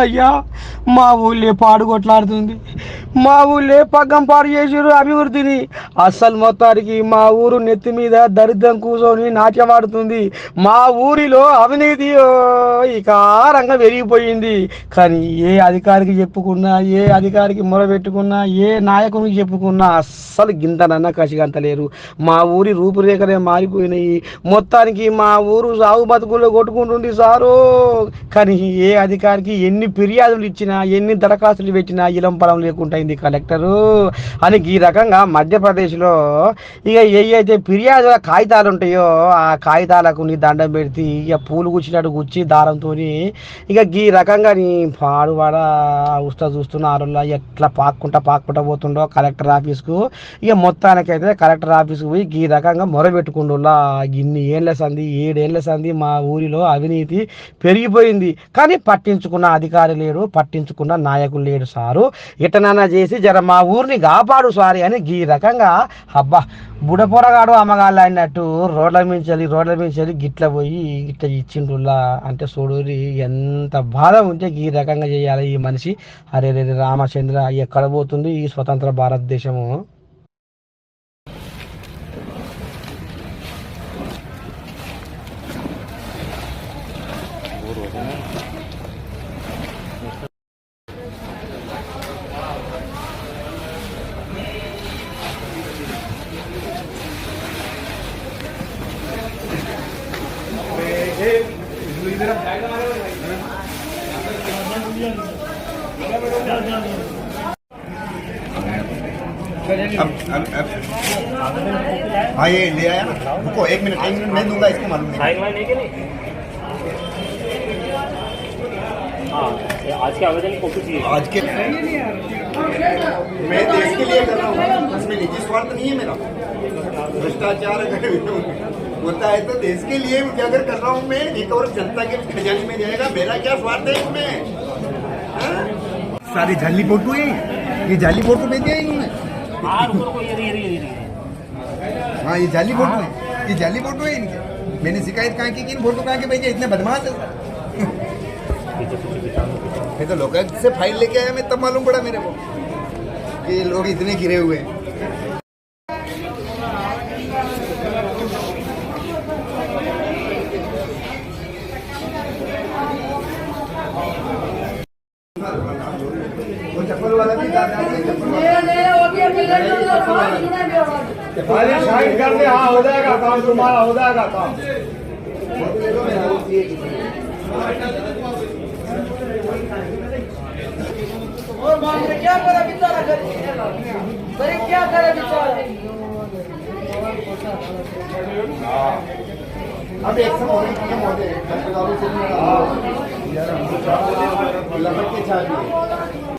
అయ్యా మా ఊళ్ళో పాడు కొట్లాడుతుంది మా ఊళ్ళే పగ్గం పాడు చేసారు అభివృద్ధిని. అస్సలు మొత్తానికి మా ఊరు నెత్తి మీద దరిద్రం కూర్చొని నాట్యమాడుతుంది మా ఊరిలో అవినీతి ఇకారంగా ఇక పెరిగిపోయింది కానీ ఏ అధికారికి చెప్పుకున్నా ఏ అధికారికి మొరబెట్టుకున్నా ఏ నాయకునికి చెప్పుకున్నా అస్సలు గింతనన్న కసిగంత లేరు. మా ఊరి రూపురేఖలే మారిపోయినాయి. మొత్తానికి మా ఊరు సాగు బతుకుల్లో కొట్టుకుంటుంది సారు. కానీ ఏ అధికారికి ఎన్ని ఫిర్యాదులు ఇచ్చినా ఎన్ని దరఖాస్తులు పెట్టినా ఇలం పొలం లేకుండా అయింది కలెక్టరు. అని ఈ రకంగా మధ్యప్రదేశ్లో ఇక ఏ ఫిర్యాదు ఫిర్యాదుల కాగితాలు ఉంటాయో ఆ కాగితాలకు నీ దండం పెడితే ఇక పూలు గుచ్చినట్టు గుచ్చి దారంతో ఇక ఈ రకంగా నీ పాడువాడ ఉస్తా చూస్తున్నారు ఎట్లా పాక్కుంటా పాక్కుంటా పోతుండో కలెక్టర్ ఆఫీస్కు. ఇక మొత్తానికైతే కలెక్టర్ ఆఫీస్కు పోయి ఈ రకంగా మొరబెట్టుకుండులా. ఇన్ని ఏళ్ళ సంది ఏడేళ్ళ సంది మా ఊరిలో అవినీతి పెరిగిపోయింది. కానీ పట్టించుకున్న అధికారి లేడు పట్టించుకున్న నాయకులు లేడు సారు. ఇటనన్నా చేసి జర మా ఊరిని కాపాడు సారి అని ఈ రకంగా అబ్బా బుడపొరగాడు అమ్మగాళ్ళు అన్నట్టు రోడ్ల మించాలి రోడ్ల మించాలి గిట్ల పోయి గిట్ల ఇచ్చిండ్రులా అంటే చూడూరి ఎంత బాధ ఉంటే ఈ రకంగా చేయాలి ఈ మనిషి. అరే రే రామచంద్ర ఎక్కడ పోతుంది ఈ స్వతంత్ర భారతదేశము? अब अब अब। हाँ ये ले आया ना। रुको एक मिनट एक मिनट मैं दूँगा इसको मालूम नहीं। हाँ आज के आवेदन की आज के मैं देश के लिए कर रहा हूँ। इसमें निजी स्वार्थ नहीं है मेरा। भ्रष्टाचार अगर होता है तो देश के लिए उजागर कर रहा हूँ मैं एक और जनता के खजाने में जाएगा मेरा क्या स्वार्थ है इसमें? सारी जाली फ़ोटो है। ये जाली फ़ोटो भेजे हैं इन्होंने। हाँ ये जाली फ़ोटो है। ये जाली फ़ोटो है इनके। मैंने शिकायत कहाँ की इन फ़ोटो कहाँ के भेजे? इतने बदमाश है। तो लोग से फ़ाइल लेके आया, मैं तब मालूम पड़ा मेरे को कि लोग इतने गिरे हुए हैं। वो चप्पल वाला भी है, साइड कर दे हाँ हो जाएगा काम तुम्हारा हो जाएगा काम। और मान क्या करे बेचारा गरीब क्या करे बेचारा? अब एक समय होने के मौके अस्पतालों से भी लपट के छा दिए